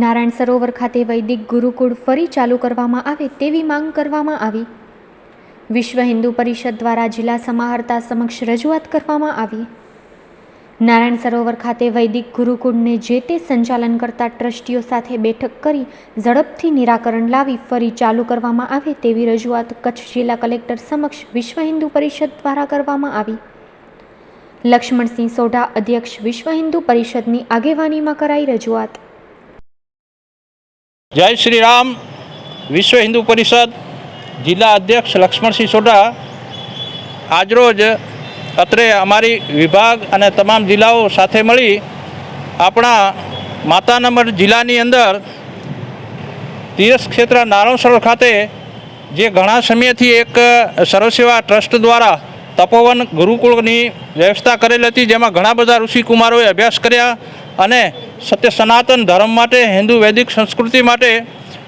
નારાયણ સરોવર ખાતે વૈદિક ગુરુકુળ ફરી ચાલુ કરવામાં આવે તેવી માંગ કરવામાં આવી. વિશ્વ હિન્દુ પરિષદ દ્વારા જિલ્લા સમાહર્તા સમક્ષ રજૂઆત કરવામાં આવી. નારાયણ સરોવર ખાતે વૈદિક ગુરુકુળને જે તે સંચાલન કરતા ટ્રસ્ટીઓ સાથે બેઠક કરી ઝડપથી નિરાકરણ લાવી ફરી ચાલુ કરવામાં આવે તેવી રજૂઆત કચ્છ જિલ્લા કલેક્ટર સમક્ષ વિશ્વ હિન્દુ પરિષદ દ્વારા કરવામાં આવી. લક્ષ્મણસિંહ સોઢા અધ્યક્ષ વિશ્વ હિન્દુ પરિષદની આગેવાનીમાં કરાઈ રજૂઆત. જય શ્રી રામ. વિશ્વ હિન્દુ પરિષદ જિલ્લા અધ્યક્ષ લક્ષ્મણસિંહ સોઢા આજરોજ અત્રે અમારી વિભાગ અને તમામ જિલ્લાઓ સાથે મળી આપણા માતાનગર જિલ્લાની અંદર તીર્થ ક્ષેત્ર નારાયણ સરોવર ખાતે જે ઘણા સમયથી એક સર્વસેવા ટ્રસ્ટ દ્વારા તપોવન ગુરુકુળની વ્યવસ્થા કરેલ હતી, જેમાં ઘણા બધા ઋષિકુમારોએ અભ્યાસ કર્યા અને સત્ય સનાતન ધર્મ માટે, હિન્દુ વૈદિક સંસ્કૃતિ માટે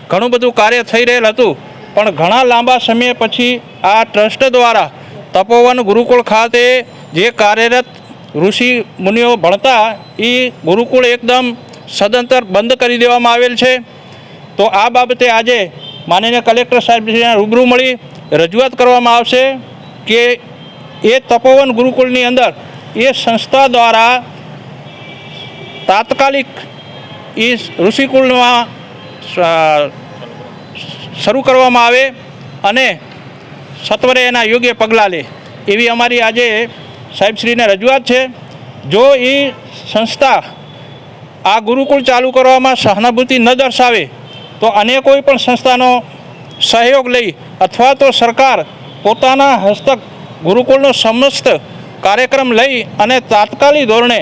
ઘણું બધું કાર્ય થઈ રહેલ હતું. પણ ઘણા લાંબા સમય પછી આ ટ્રસ્ટ દ્વારા તપોવન ગુરુકુળ ખાતે જે કાર્યરત ઋષિ મુનિઓ ભણતા એ ગુરુકુળ એકદમ સદંતર બંધ કરી દેવામાં આવેલ છે. તો આ બાબતે આજે માનનીય કલેક્ટર સાહેબને રૂબરૂ મળી રજૂઆત કરવામાં આવશે કે એ તપોવન ગુરુકુળની અંદર એ સંસ્થા દ્વારા તાત્કાલિક એ ઋષિકુળમાં શરૂ કરવામાં આવે અને સત્વરે એના યોગ્ય પગલાં લે. એવી અમારી આજે સાહેબશ્રીને રજૂઆત છે. જો એ સંસ્થા આ ગુરુકુળ ચાલુ કરવામાં સહાનુભૂતિ ન દર્શાવે, તો અન્ય કોઈ પણ સંસ્થાનો સહયોગ લઈ અથવા તો સરકાર પોતાના હસ્તક ગુરુકુળનો સમસ્ત કાર્યક્રમ લઈ અને તાત્કાલિક ધોરણે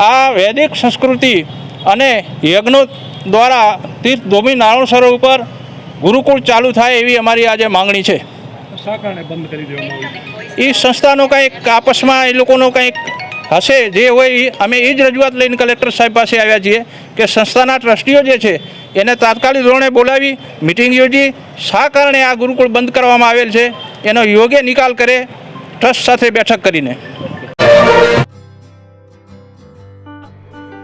આ વૈદિક સંસ્કૃતિ અને યજ્ઞો દ્વારા તીર્થ ધોમી નારાયણ સરોવર ઉપર ગુરુકુળ ચાલુ થાય એવી અમારી આજે માંગણી છે. એ સંસ્થાનો કંઈક આપસમાં એ લોકોનો કંઈક હશે જે હોય અમે એ જ રજૂઆત લઈને કલેક્ટર સાહેબ પાસે આવ્યા છીએ કે સંસ્થાના ટ્રસ્ટીઓ જે છે એને તાત્કાલિક ધોરણે બોલાવી મિટિંગ યોજી શા કારણે આ ગુરુકુળ બંધ કરવામાં આવેલ છે એનો યોગ્ય નિકાલ કરે ટ્રસ્ટ સાથે બેઠક કરીને.